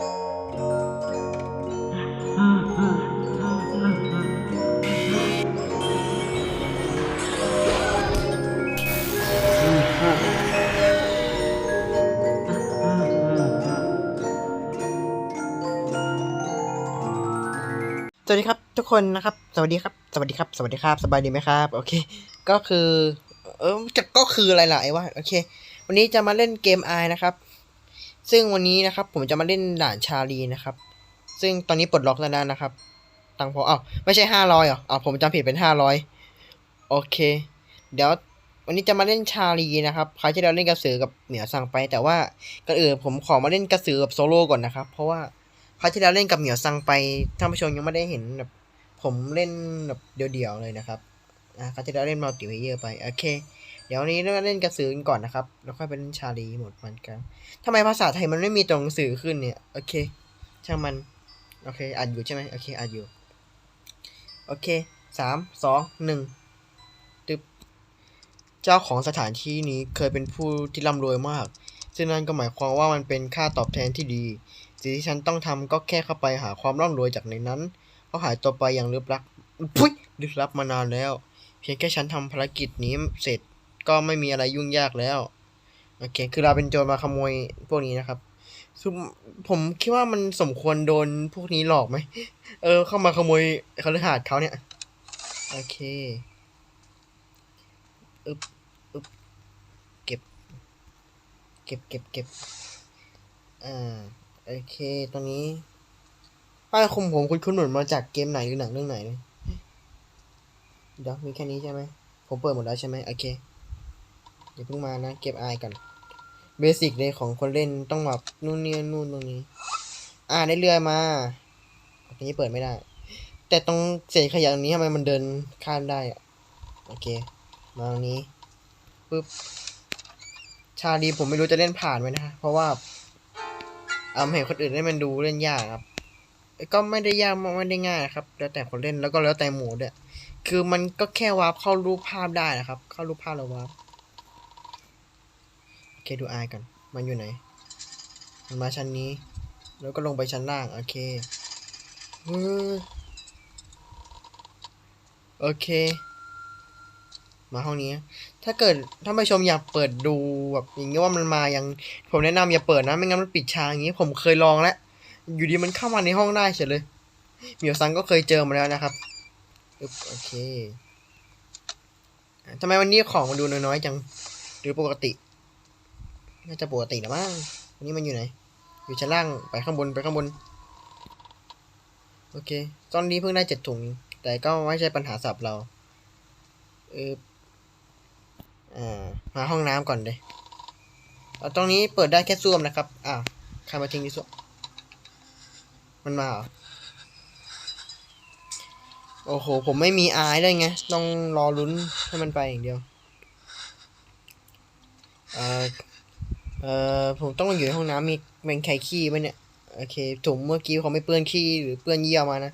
สวัสดีครับทุกคนนะครับ สวัสดีครับ สวัสดีครับ สวัสดีครับ สบายดีไหมครับ โอเค ก็คือ เออจะก็คืออะไรล่ะไอ้ว่า โอเค วันนี้จะมาเล่นเกมไอนะครับ ซึ่งวันนี้นะครับผมจะมาเล่นด่านชาลีนะครับ ซึ่งตอนนี้ปลดล็อกแล้วนะครับ ตังพออ้าวไม่ใช่ห้าร้อยเหรออ้าวผมจำผิดเป็นห้าร้อยโอเค เดี๋ยววันนี้จะมาเล่นชาลีนะครับคราวที่เราเล่นกระสือกับเหมียวสั่งไป แต่ว่าก่อนอื่นผมขอมาเล่นกระสือกับโซโล่ก่อนนะครับ เพราะว่าคราวที่แล้วเล่นกับเหมียวซังไปท่านผู้ชมยังไม่ได้เห็นแบบผมเล่นแบบเดี่ยวๆเลยนะครับอ่าคราวที่แล้วเล่นมัลติเพเยอร์ไปโอเค เดี๋ยวนี้เราเล่นกระสือกันก่อนนะครับ แล้วค่อยไปเล่นชาลีหมดมันกันทำไมภาษาไทยมันไม่มีตัวหนังสื่อขึ้นเนี่ย โอเค ช่างมัน โอเคอ่านอยู่ใช่ไหมโอเคอ่านอยู่ โอเคสามสองหนึ่งตึ๊บเจ้าของสถานที่นี้เคยเป็นผู้ที่ร่ำรวยมาก ซึ่งนั่นก็หมายความว่ามันเป็นค่าตอบแทนที่ดี สิ่งที่ฉันต้องทำก็แค่เข้าไปหาความร่ำรวยจากในนั้นเขาหายตัวไปอย่างลึกลับ พุ้ยลึกลับมานานแล้ว เพียงแค่ฉันทำภารกิจนี้เสร็จ ก็ไม่มีอะไรยุ่งยากแล้ว โอเค คือเราเป็นโจรมาขโมยพวกนี้นะครับซึ่งผมคิดว่ามันสมควรโดนพวกนี้หลอกไหม เออ เข้ามาขโมยคฤหาสน์เขาเนี่ย โอเคอึบอึบเก็บ เก็บเก็บเก็บอ่า โอเคตรงนี้ป้ายคุมผมคุณคุณหมือนมาจากเกมไหนหรือหนังเรื่องไหนเลยเดี๋ยวมีแค่นี้ใช่ไหม ผมเปิดหมดแล้วใช่ไหมโอเค อย่าเพิ่งมานะเก็บอายก่อนเบสิกเลยของคนเล่นต้องแบบนู่นนี่นู่นตรงนี้ อ่าได้เรื่อยมาอันนี้เปิดไม่ได้ แต่ตรงเศษขยะตรงนี้ทำไมมันเดินข้ามได้อะโอเค มาตรงนี้ปึ๊บชาดีผมไม่รู้จะเล่นผ่านไหมนะ เพราะว่าเอาเห็นคนอื่นเล่นมันดูเล่นยากครับ ก็ไม่ได้ยากไม่ได้ง่ายนะครับ แล้วแต่คนเล่นแล้วก็แล้วแต่หมูด้วยคือมันก็แค่วาร์ปเข้ารูปภาพได้นะครับ เข้ารูปภาพแล้ววาร์ป เคดูอายก่อน มันอยู่ไหน มันมาชั้นนี้ แล้วก็ลงไปชั้นล่าง โอเคโอเค มาห้องนี้ ถ้าเกิดท่านผู้ชมอยากเปิดดูแบบอย่างเงี้ยว่ามันมายังผมแนะนำอย่าเปิดนะ ไม่งั้นมันปิดชาอย่างงี้ ผมเคยลองแล้ว อยู่ดีมันเข้ามาในห้องได้เฉยเลยเหมียวซังก็เคยเจอมาแล้วนะครับโอเคทำไมวันนี้ของมันดูน้อยๆจัง หรือปกติ น่าจะปกตินะมั้งวันนี้มันอยู่ไหน อยู่ชั้นล่าง ไปข้างบน ไปข้างบน โอเค ตอนนี้เพิ่งได้เจ็ดถุง แต่ก็ไม่ใช่ปัญหาสับเรา เอออ่ามาห้องน้ำก่อนเลยเตรงนี้เปิดได้แค่ส้วมนะครับอ้าวใครมาทิ้งที่ส้วม มันมาเหรอ โอ้โห ผมไม่มีอายได้ไง ต้องรอลุ้นให้มันไปอย่างเดียว เอ่อ เอ่อผมต้องอยู่ในห้องน้ำมีแมงไข่ขี้ไหมเนี่ยโอเคถุงเมื่อกี้เขาไม่เปื้อนขี้หรือเปื้อนเยี่ยวมานะ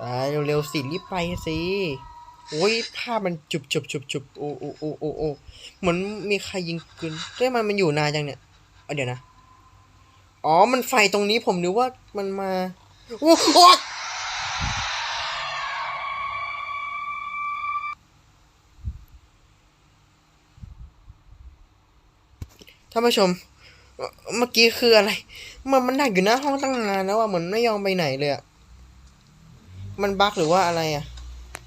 อ่าเร็วๆสิรีบไปสิโอ้ยภาพมันจุบจุบจุบจุบโอ้โอ้โอ้โอ้โอ้เหมือนมีใครยิงปืนเฮ้ยมันมันอยู่นานจังเนี่ยเเดี๋ยวนะ อ๋อ มันไฟตรงนี้ผมนึกว่ามันมาโอ้โท่านผู้ชม เมื่อกี้คืออะไร มันมันดักอยู่หน้าห้องตั้งนานแล้วอะเหมือนไม่ยอมไปไหนเลยอะมันบั๊กหรือว่าอะไรอะ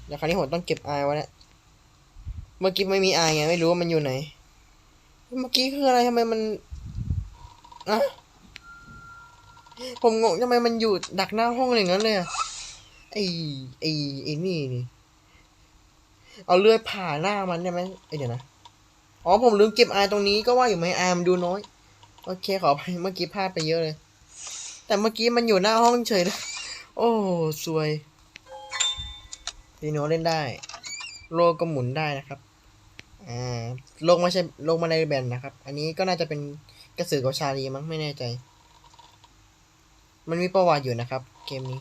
เดี๋ยวคราวนี้ผมต้องเก็บไอไว้แล้วเมื่อกี้ไม่มีไอไงไม่รู้ว่ามันอยู่ไหน เมื่อกี้คืออะไรทำไมมันอะผมงงทำไมมันอยู่ดักหน้าห้องอย่างนั้นเลยอะไอไอไอนี่นี่ เอาเลื่อยผ่าหน้ามันได้ไหมเอ้ยเดี๋ยวนะ อ๋อผมลืมเก็บอาตรงนี้ก็ว่าอยู่ไหมอามันดูน้อย โอเคขออภัยเมื่อกี้พลาดไปเยอะเลย แต่เมื่อกี้มันอยู่หน้าห้องเฉยเลยโอ้สวยพีโนเล่นได้ โลกก็หมุนได้นะครับอ่าโลกไม่ใช่โลกมาในแบนนะครับ อันนี้ก็น่าจะเป็นกระสือกับชาลีมั้งไม่แน่ใจ มันมีประวัติอยู่นะครับ เกมนี้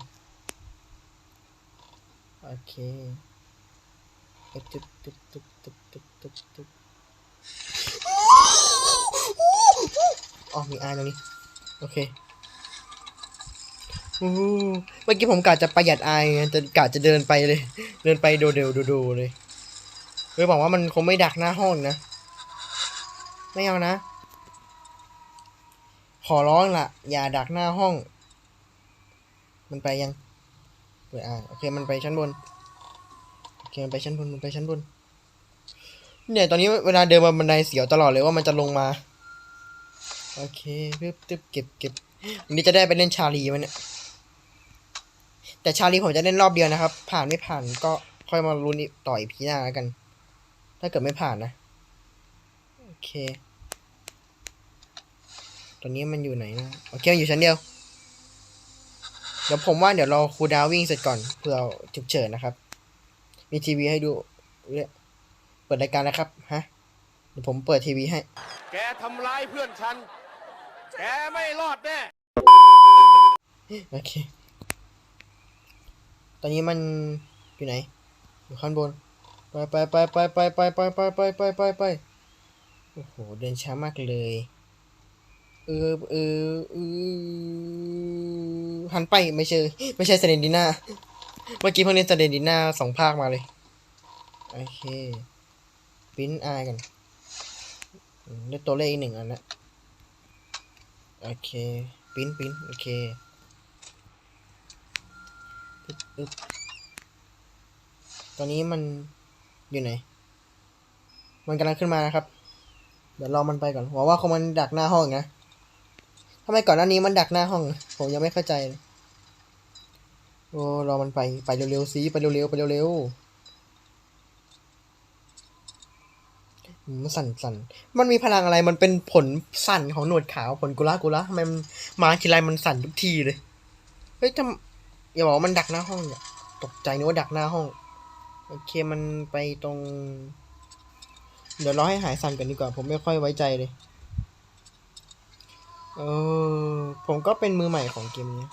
โอเคตึ๊บตึ๊บตึ๊บตึ๊บตึ๊บตึ๊บตึ๊บตึ๊บ อ๋อมีไอตรงนี้ โอเคอู้เมื่อกี้ผมกะจะประหยัดอไงจะกะจะเดินไปเลย เดินไปโดเดลโดโดเลยเฮ้ยบอกว่ามันคงไม่ดักหน้าห้องนะ ไม่เอานะ ขอร้องละอย่าดักหน้าห้อง มันไปยังเปิดอ่าโอเคมันไปชั้นบนโอเคมันไปชั้นบนมันไปชั้นบนเนี่ยตอนนี้เวลาเดินมาบันไดเสียวตลอดเลยว่ามันจะลงมา โอเคตึ๊บตึ๊บเก็บเก็บวันนี้จะได้ไปเล่นชาลีมันเนี่ย แต่ชาลีผมจะเล่นรอบเดียวนะครับ ผ่านไม่ผ่านก็ค่อยมาลุ้นต่ออีพีหน้าแล้วกัน ถ้าเกิดไม่ผ่านนะ โอเค ตอนนี้มันอยู่ไหนนะ โอเคมันอยู่ชั้นเดียว เดี๋ยวผมว่าเดี๋ยวรอครูดาววิ่งเสร็จก่อนเพื่อฉุกเฉินนะครับ มีทีวีให้ดูเนี่ยเปิดรายการแล้วครับ ฮะ เดี๋ยวผมเปิดทีวีให้ แกทำร้ายเพื่อนฉัน แกไม่รอดแน่โอเค ตอนนี้มันอยู่ไหน อยู่ข้างบน ไปไปไปไปไปไปไปไปไปไปไปไปโอ้โห เดินช้ามากเลย เออเออเออหันไปไม่ใช่ไม่ใช่เซเนดิน่า เมื่อกี้เพิ่งเล่นเซเนดิน่าสองภาคมาเลย โอเค ปิ้นอายกันอืมได้ตัวเลขอีกหนึ่งอันละ โอเคปิ้นปิ้นโอเคอึ๊บตอนนี้มันอยู่ไหน มันกำลังขึ้นมานะครับ เดี๋ยวรอมันไปก่อนหวังว่าคงมันดักหน้าห้องนะทำไมก่อนหน้านี้มันดักหน้าห้อง ผมยังไม่เข้าใจ โอ้รอมันไป ไปเร็วๆสิ ไปเร็วๆ ไปเร็วๆอืมมัน สั่นสั่นมันมีพลังอะไรมันเป็นผลสั่นของหนวดขาวผลกุละกุละทำไมมันมาทีไรมันสั่นทุกทีเลยเฮ้ยทำอย่าบอกว่ามันดักหน้าห้องเนี่ยตกใจนึกว่าดักหน้าห้องโอเคมันไปตรง เดี๋ยวรอให้หายสั่นกันดีกว่า ผมไม่ค่อยไว้ใจเลยเออผมก็เป็นมือใหม่ของเกมนี้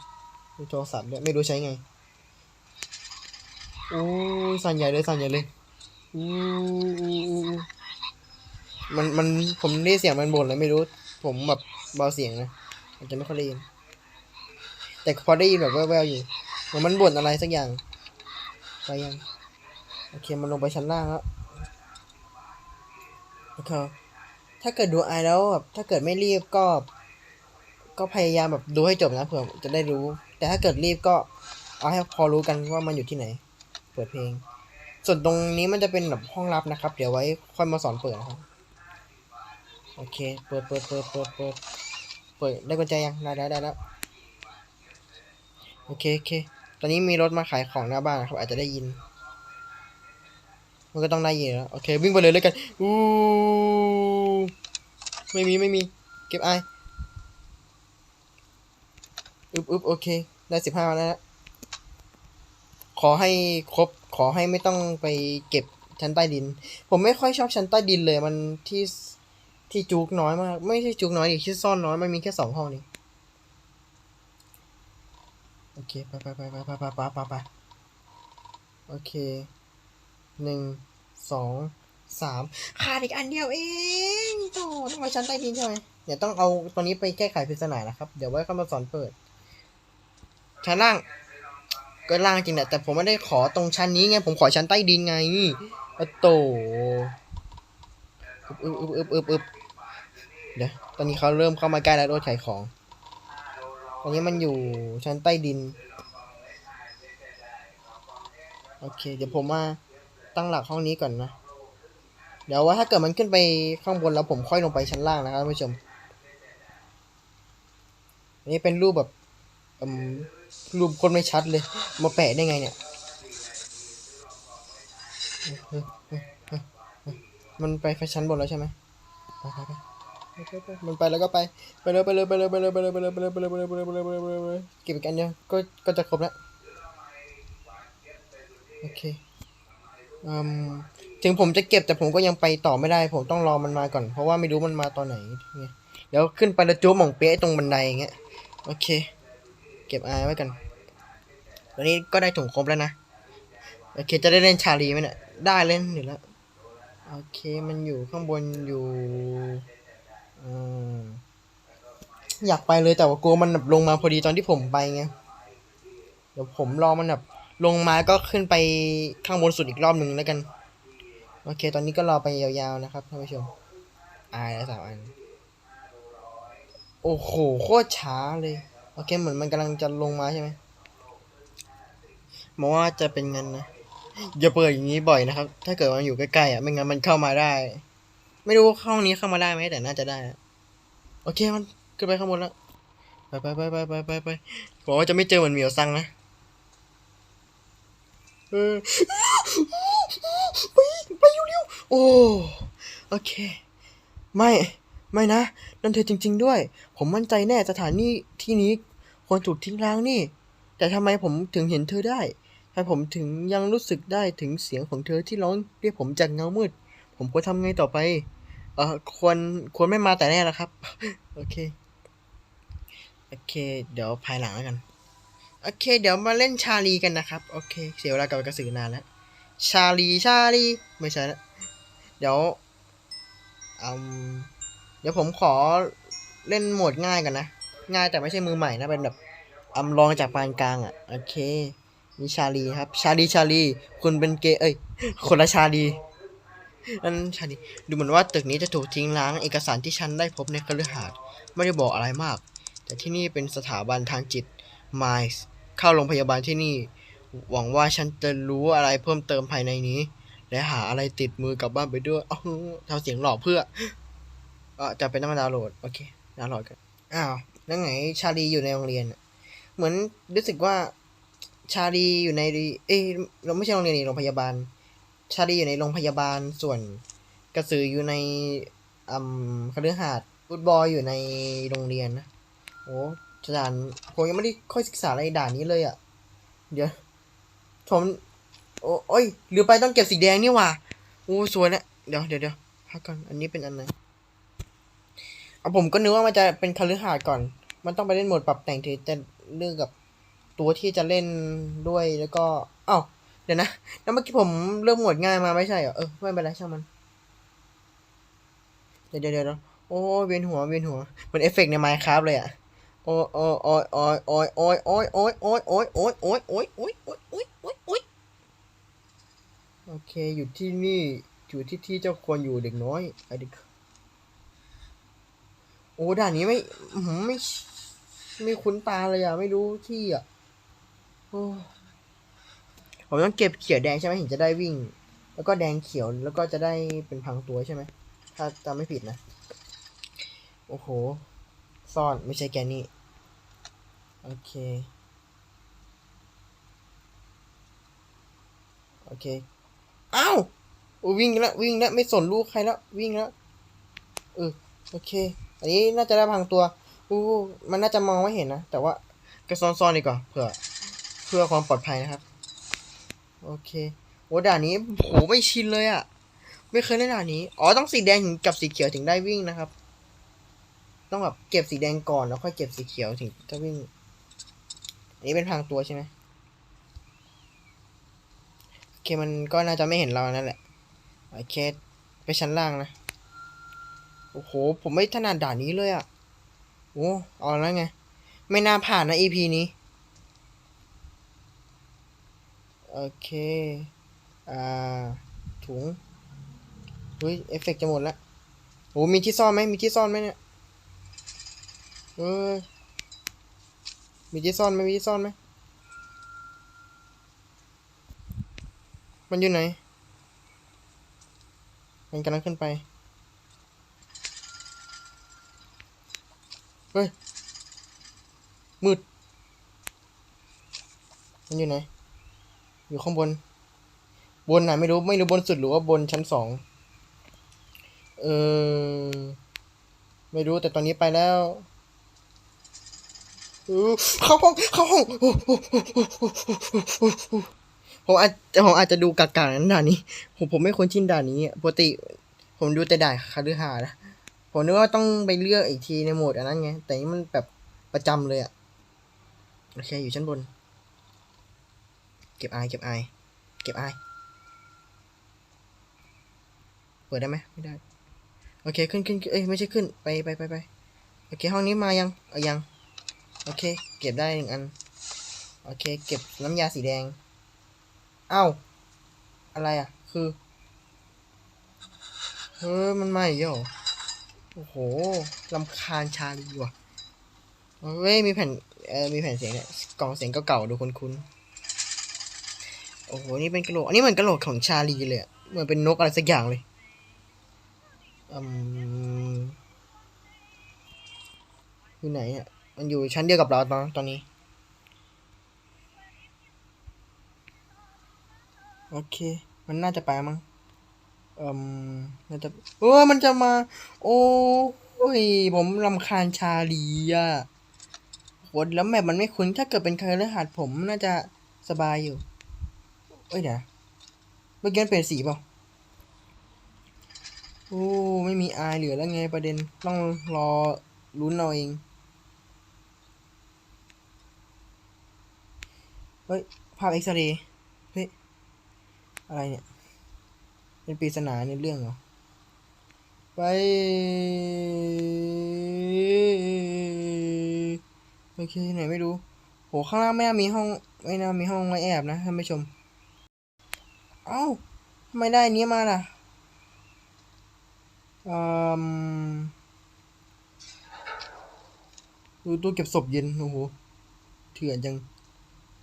มีโทรศัพท์ด้วยไม่รู้ใช้ไงอู้สั่นใหญ่เลยสั่นใหญ่เลยอู้ มันมันผมได้เสียงมันบ่นเลยไม่รู้ ผมแบบเบาเสียงนะอาจจะไม่ค่อยได้ยิน แต่พอได้ยินแบบแว่วๆอยู่เหมือนมันบ่นอะไรสักอย่าง ไปยัง โอเคมันลงไปชั้นล่างแล้วโอเคถ้าเกิดดูไอแล้วแบบถ้าเกิดไม่รีบก็ ก็พยายามแบบดูให้จบนะเผื่อจะได้รู้ แต่ถ้าเกิดรีบก็ เอาให้พอรู้กันว่ามันอยู่ที่ไหน เปิดเพลง ส่วนตรงนี้มันจะเป็นแบบห้องลับนะครับ เดี๋ยวไว้ค่อยมาสอนเปิดนะครับ โอเค เปิดเปิดเปิดเปิดเปิดเปิดได้กุญแจยัง ได้ได้ได้แล้ว โอเคโอเค ตอนนี้มีรถมาขายของหน้าบ้านนะครับ อาจจะได้ยิน มันก็ต้องได้ยินแล้ว โอเค วิ่งไปเลยแล้วกัน อู้ไม่มีไม่มี เก็บไออึบอึบโอเค ได้สิบห้าแล้วนะขอให้ครบ ขอให้ไม่ต้องไปเก็บชั้นใต้ดิน ผมไม่ค่อยชอบชั้นใต้ดินเลย มันที่ ที่จุกน้อยมาก ไม่ใช่จุกน้อยดิที่ซ่อนน้อยมันมีแค่สองห้องนี่โอเคไปไปไปไปไปไปไปไปโอเคหนึ่งสองสามขาดอีกอันเดียวเองโตต้องมาชั้นใต้ดินใช่ไหมเดี๋ยวต้องเอาตัวนี้ไปแก้ไขปริศนานะครับ เดี๋ยวไว้เข้ามาสอนเปิด ชั้นล่างก็ล่างจริงแหละแต่ผมไม่ได้ขอตรงชั้นนี้ไง ผมขอชั้นใต้ดินไงโอ้โตอึบอึบอึบอึบอึบ เดี๋ยวตอนนี้เขาเริ่มเข้ามาใกล้แล้วรถขายของ ตอนนี้มันอยู่ชั้นใต้ดิน โอเค เดี๋ยวผมมาตั้งหลักห้องนี้ก่อนนะ เดี๋ยวว่าถ้าเกิดมันขึ้นไปข้างบนแล้วผมค่อยลงไปชั้นล่างนะครับท่านผู้ชมนนี้เป็นรูปแบบรูปคนไม่ชัดเลย มาแปะได้ไงเนี่ย มันไปชั้นบนแล้วใช่ไหมไปไปไป มันไปแล้วก็ไปไปเลยไปเลยไปเลยไปเลยไปเลยไปเลยไปเลยไปเลยไปเลยไปเลยไปเลยไปเลยไปเลยไปเลยเก็บกันเดียก็ก็จะครบแล้วโอเคอืมถึงผมจะเก็บแต่ผมก็ยังไปต่อไม่ได้ ผมต้องรอมันมาก่อน เพราะว่าไม่รู้มันมาตอนไหนไงเดี๋ยวขึ้นไปแล้วจู๊บหม่องเป๊ะตรงบันไดอย่างเงี้ยโอเค เก็บอายไว้กันตอนนี้ก็ได้ถุงครบแล้วนะโอเคจะได้เล่นชาลีไหมเนี่ยได้เล่นอยู่แล้วโอเคมันอยู่ข้างบนอยู่ อยากไปเลยแต่ว่ากลัวมันแบบลงมาพอดีตอนที่ผมไปไง เดี๋ยวผมรอมันแบบลงมาก็ขึ้นไปข้างบนสุดอีกรอบหนึ่งแล้วกัน โอเค ตอนนี้ก็รอไปยาวๆนะครับท่านผู้ชมอายแล้วสามอัน โอ้โหโคตรช้าเลย โอเคเหมือนมันกำลังจะลงมาใช่ไหมมองว่าจะเป็นเงั้นนะอย่าเปิดอย่างนี้บ่อยนะครับ ถ้าเกิดมันอยู่ใกล้ๆอะไม่งั้นมันเข้ามาได้ ไม่รู้ห้องนี้เข้ามาได้ไหมแต่น่าจะได้ โอเคมันขึ้นไปข้างบนแล้วไปไปไปไปไปไปไปบอกว่าจะไม่เจอเหมือนเหมียวซังนะเออไปไปเร็วๆโอ้โอเค ไม่ไม่นะนั่นเธอจริง ๆ ด้วย ผมมั่นใจแน่สถานที่ที่นี้ควรถูกทิ้งร้างนี่ แต่ทำไมผมถึงเห็นเธอได้ทำไมผมถึงยังรู้สึกได้ถึงเสียงของเธอที่ร้องเรียกผมจากเงามืด ผมควรทำไงต่อไป เออควรควรไม่มาแต่แน่แล้วครับ โอเค โอเค เดี๋ยวภายหลังแล้วกัน โอเค เดี๋ยวมาเล่นชาลีกันนะครับ โอเค เสียเวลากับกระสือนานแล้ว ชาลี ชาลี ไม่ใช่ละเดี๋ยวอืมเดี๋ยวผมขอเล่นโหมดง่ายกันนะ ง่ายแต่ไม่ใช่มือใหม่นะ เป็นแบบอำลองจากปานกลางอะ โอเค มีชาลีครับ ชาลี ชาลี คุณเป็นเกย์เอ้ย คนละชาลี นั่นชาลีดูเหมือนว่าตึกนี้จะถูกทิ้งร้างเอกสารที่ฉันได้พบในคฤหาสน์ไม่ได้บอกอะไรมาก แต่ที่นี่เป็นสถาบันทางจิตมายส์เข้าโรงพยาบาลที่นี่ หวังว่าฉันจะรู้อะไรเพิ่มเติมภายในนี้ และหาอะไรติดมือกลับบ้านไปด้วยเอ้าทำเสียงหลอกเพื่อก็จะเป็นต้องมาดาวน์โหลดโอเคดาวน์โหลดกันอ้าวแล้วไงชาลีอยู่ในโรงเรียนเหมือนรู้สึกว่าชาลีอยู่ในเอ้ยเราไม่ใช่โรงเรียนนี่โรงพยาบาล ชาลีอยู่ในโรงพยาบาลส่วนกระสืออยู่ในอืมคฤหาสน์ฟุตบอลอยู่ในโรงเรียนนะโอ้ด่านผมยังไม่ได้ค่อยศึกษาอะไรด่านนี้เลยอะ่ะ เดี๋ยวผมโอ้โอ้ยลืมไปต้องเก็บสีแดงนี่ว่าโอ้สวยแล้วเดี๋ยวเดี๋ยวเดี๋ยวพักก่อนอันนี้เป็นอันไหนเอาผมก็นึกว่ามันจะเป็นคฤหาสน์ก่อน มันต้องไปเล่นโหมดปรับแต่งถึงจะเลือกกับตัวที่จะเล่นด้วยแล้วก็อ้าว ดี๋ยวนะ แล้วเมื่อกี้ผมเลือกโหมดง่ายมาไม่ใช่เหรอ เออไม่เป็นไรช่างมัน เดี๋ยวเดี๋ยวเดี๋ยวโอ้เวียนหัวเวียนหัว เหมือนเอฟเฟกต์ในไมค์ครับเลยอะโอ้ยโอ้ยโอ้ยโอ้ยโอ้ยโอ้ยโอ้ยโอ้ยโอ้ยโอ้ยโอ้ยโอ้ยโอ้ยโอ้ยโอ้ยโอ้ยโอ้ยโอ้ยโอเค อยู่ที่นี่ อยู่ที่ที่เจ้าควรอยู่เด็กน้อยไอเด็กโอ้ด่านนี้ไม่อื้อหือไม่ ไม่คุ้นตาเลยอะ ไม่รู้ที่อะ โอ้ ผมต้องเก็บเขียวแดงใช่ไหมถึงจะได้วิ่ง แล้วก็แดงเขียวแล้วก็จะได้เป็นพังตัวใช่ไหมถ้าจำไม่ผิดนะ โอ้โห ซ่อนไม่ใช่แกนี่ โอเค โอเค อ้าววิ่งแล้ววิ่งแล้วไม่สนลูกใครแล้ว วิ่งแล้วเออโอเค อันนี้น่าจะได้พังตัวอู้มันน่าจะมองไม่เห็นนะ แต่ว่าก็ซ่อนๆดีกว่าเผื่อ เพื่อความปลอดภัยนะครับ โอเคโอ้ด่านนี้โหไม่ชินเลยอะ่ะ ไม่เคยเล่นด่านนี้ อ๋อต้องสีแดงถึงกับสีเขียวถึงได้วิ่งนะครับ ต้องแบบเก็บสีแดงก่อนแล้วค่อยเก็บสีเขียวถึงจะวิ่ง อันนี้เป็นพรางตัวใช่ไหมโอเคมันก็น่าจะไม่เห็นเรานั่นแหละโอเคไปชั้นล่างนะ โอ้โห ผมไม่ถนัดด่านนี้เลยอะ่ะ โอ้เอาแล้วไง ไม่น่าผ่านนะ EP นี้ โอเค อ่า ถุงเฮ้ย เอฟเฟกต์จะหมดแล้วโอ้มีที่ซ่อนไหมมีที่ซ่อนไหมเนี่ย เออ มีที่ซ่อนไหมมีที่ซ่อนไหม มันอยู่ไหน มันกำลังขึ้นไป เฮ้ย มืด มันอยู่ไหน อยู่ข้างบน บนไหนะไม่รู้ไม่รู้บนสุดหรือว่าบนชั้นสองเออไม่รู้แต่ตอนนี้ไปแล้วเข้าห้องเข้าห้องผมอาจผมอาจจะดูกากๆนั้นด่านนี้ ผมผมไม่ควรชินด่านนี้ปกติ ผมดูแต่ด่านคาลือหานะผมนึกว่าต้องไปเลือกอีกทีในโหมดอันนั้นไง แต่นี่มันแบบประจำเลยอะโอเคอยู่ชั้นบน เก็บไอเก็บไอเก็บไอเปิดได้ไหมไม่ได้ โอเคขึ้นขึ้นเอ้ยไม่ใช่ขึ้นไปไปไปไปโอเคห้องนี้มายังเอายัง โอเค เก็บได้หนึ่งอัน โอเค เก็บน้ำยาสีแดง เอ้า อะไรอะ คือเฮ้ยมันมาอีกแล้วเหรอโอ้โหลำคาญชาลีว่ะเฮ้ยมีแผ่นเออมีแผ่นเสียงเนี่ยกล่องเสียงเก่าๆดูคุ้นๆ โอ้โห นี่เป็นกระโหลก อันนี้เหมือนกระโหลกของชาลีเลยเหมือนเป็นนกอะไรสักอย่างเลยอืมอยู่ไหนอะ มันอยู่ชั้นเดียวกับเราตอนตอนนี้ โอเค มันน่าจะไปมั้งเอ่มน่าจะเออมันจะมา โอ้ย ผมรำคาญชาลีอะโหดแล้วแมปมันไม่คุ้น ถ้าเกิดเป็นเคยรหัสผมน่าจะสบายอยู่ เอ้ยเดี๋ยวเมื่อกี้เปลี่ยนสีเปล่าโอ้ไม่มีอายเหลือแล้วไงประเด็นต้องรอลุ้นเอาเอง เฮ้ย ภาพเอ็กซเรย์เฮ้ย อะไรเนี่ย เป็นปริศนาในเรื่องเหรอ ไปโอเคไหนไม่รู้ โห ข้างล่างไม่น่ามีห้อง ไม่น่ามีห้องไว้แอบนะท่านผู้ชม เอ้าทำไมได้อันนี้มาล่ะอืมดูตู้เก็บศพเย็นโอ้โหเถื่อนจัง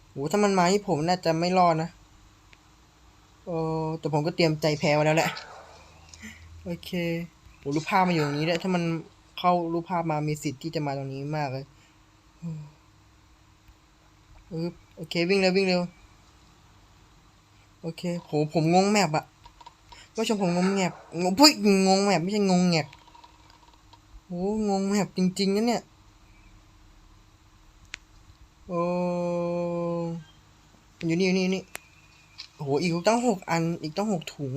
โหถ้ามันมาที่ผมน่าจะไม่รอดนะเออแต่ผมก็เตรียมใจแพ้ไว้แล้วแหละ โอเคโหรูปภาพมาอยู่ตรงนี้ด้วยถ้ามันเข้ารูปภาพมามีสิทธิ์ที่จะมาตรงนี้มากเลยเออโอเควิ่งเร็ววิ่งเร็ว โอเคโหผมงงแมปอะผู้ชมผมงงแมปงงพุ้ยงงแมปไม่ใช่งงแงกโหงงแมปจริงๆนะเนี่ยโอ้อยู่นี่อยู่นี่อยู่นี่โอ้โหอีกตั้งหกอันอีกตั้งหกถุง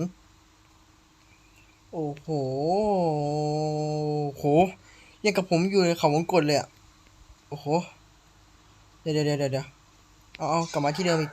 โอ้โหโหยังกับผมอยู่ในเขาวงกดเลยอะโอ้โหเดี๋ยวเดี๋ยวเดี๋ยวเดี๋ยวเอาเอากลับมาที่เดิมอีก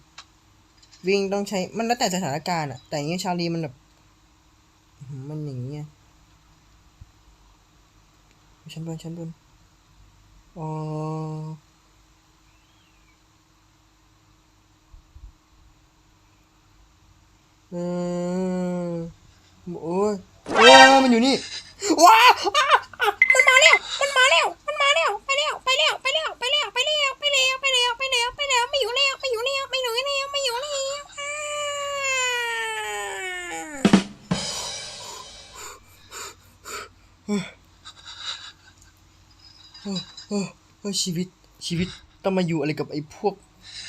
วิ่งต้องใช้มันแล้วแต่สถานการณ์อะแต่อย่างนี้ยชาลีมันแบบมันอย่างเงี้ยชั้นบนชั้นบนอ๋อเออโอ้ยโอ้มันอยู่นี่ว้าวมันมาแล้ว มันมาแล้ว โอ้โอ้ชีวิตชีวิตต้องมาอยู่อะไรกับไอ้พวก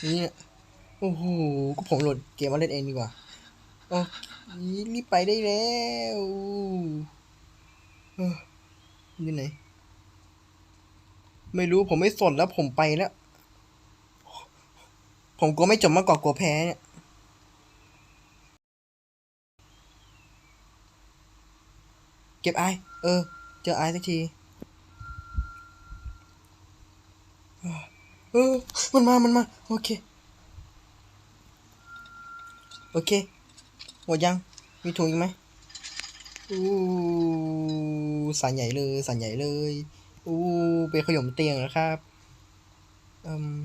นี้โอ้โหก็ผมโหลดเกมมาเล่นเองดีกว่าโอ้รีบไปได้แล้วเออยู่ไหน ไม่รู้ผมไม่สนแล้วผมไปแล้ว ผมกลัวไม่จบมากกว่ากลัวแพ้เนี่ยเก็บไอเออ เจอไอสักที เออ มันมา มันมา โอเค โอเค หมดยัง มีถุงอีกไหมอู้สันใหญ่เลยสันใหญ่เลยอู้ไปขยมเตียงนะครับอืม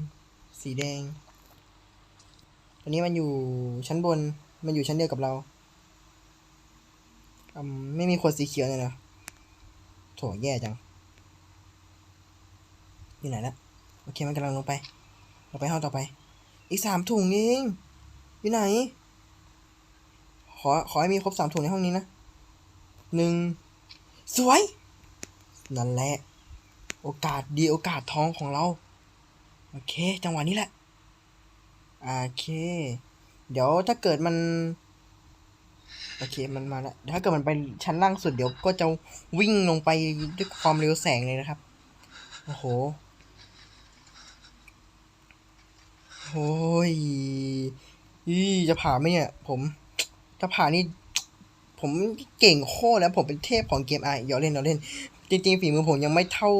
สีแดงตอนนี้มันอยู่ชั้นบน มันอยู่ชั้นเดียวกับเราอืมไม่มีขวดสีเขียวเลยนะโถแย่จัง อยู่ไหนละ โอเคมันกำลังลงไปเราไปห้องต่อไป อีกสามถุงเองอยู่ไหน ขอขอให้มีครบสามถุงในห้องนี้นะหนึ่งสวย นั่นแหละ โอกาสดีโอกาสทองของเรา โอเค จังหวะนี้แหละ โอเค เดี๋ยวถ้าเกิดมัน โอเคมันมาแล้วถ้าเกิดมันไปชั้นล่างสุดเดี๋ยวก็จะวิ่งลงไปด้วยความเร็วแสงเลยนะครับ โอ้โห โอ้ยอีจะผ่านไหมเนี่ย ผมถ้าผ่านนี่ ผมเก่งโคตรแล้วผมเป็นเทพของเกมไอเดี๋ยวเล่นเดี๋ยวเล่น จริงๆฝีมือผมยังไม่เท่า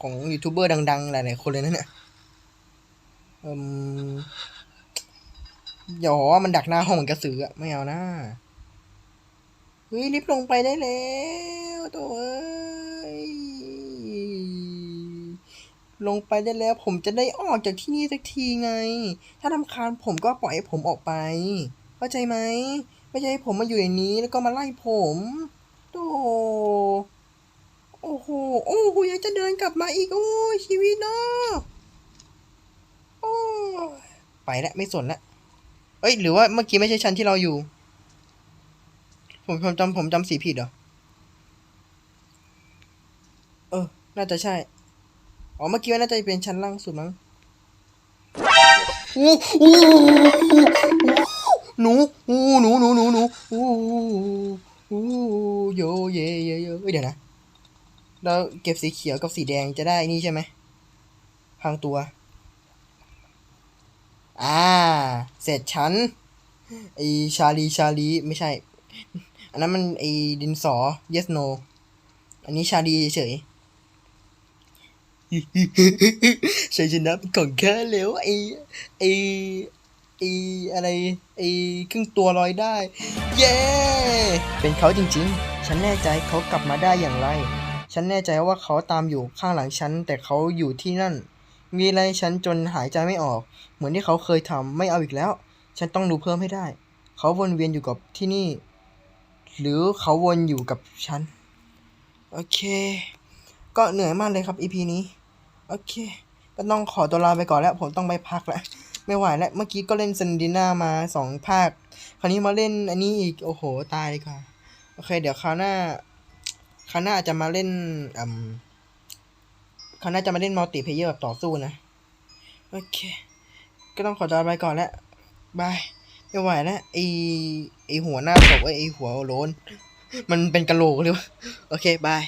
ของยูทูบเบอร์ดังๆ หลายๆคนเลยนะเนี่ยอืมอย่อมันดักหน้าห้องเหมือนกระสืออะไม่เอานะเฮ้ยรีบลงไปได้แล้วตัวเอ้ย ลงไปได้แล้วผมจะได้ออกจากที่นี่สักทีไง ถ้าทำคาญผมก็ปล่อยให้ผมออกไป เข้าใจไหม ไม่ใช่ให้ผมมาอยู่ในนี้แล้วก็มาไล่ผมโตโอ้โห โอ้โหยังจะเดินกลับมาอีก โอ้ชีวิตเนาะโอ้ไปแล้วไม่สนละ เอ้ย หรือว่าเมื่อกี้ไม่ใช่ชั้นที่เราอยู่ ผมผมจำผมจำสีผิดเหรอ เออ น่าจะใช่ อ๋อเมื่อกี้ว่าน่าจะเป็นชั้นล่างสุดมั้งอู้อู้หนูอู้หนูหนูหนูหนูอู้อู้โยเยเยเยเอ้ยเดี๋ยวนะ เราเก็บสีเขียวกับสีแดงจะได้นี่ใช่ไหมพังตัว อ่า เสร็จชั้นไอชาลีชาลีไม่ใช่ อันนั้นมันไอดินสอ yes no อันนี้ชาลีเฉย ชัยชนะเป็นของข้าแล้วไอไอไออะไรไอครึ่งตัวลอยได้ เย้ เป็นเขาจริงๆ ฉันแน่ใจเขากลับมาได้อย่างไร ฉันแน่ใจว่าเขาตามอยู่ข้างหลังฉัน แต่เขาอยู่ที่นั่น มีอะไรฉันจนหายใจไม่ออก เหมือนที่เขาเคยทำไม่เอาอีกแล้ว ฉันต้องดูเพิ่มให้ได้ เขาวนเวียนอยู่กับที่นี่ หรือเขาวนอยู่กับฉัน โอเค ก็เหนื่อยมากเลยครับ EP นี้ โอเค ก็ต้องขอตัวลาไปก่อนแล้ว ผมต้องไปพักแล้ว ไม่ไหวแล้ว เมื่อกี้ก็เล่นซันดิน่ามาสองภาค คราวนี้มาเล่นอันนี้อีก โอ้โห ตายเลยค่ะ โอเค เดี๋ยวคราวหน้า คราวหน้าอาจจะมาเล่นอืมคราวหน้าจะมาเล่นมัลติเพเยอร์แบบต่อสู้นะ โอเค ก็ต้องขอตัวลาไปก่อนแล้ว บาย ไม่ไหวแล้วไอไอหัวหน้าศพไอไอหัวโลนมันเป็นกะโหลกหรือวะโอเค บาย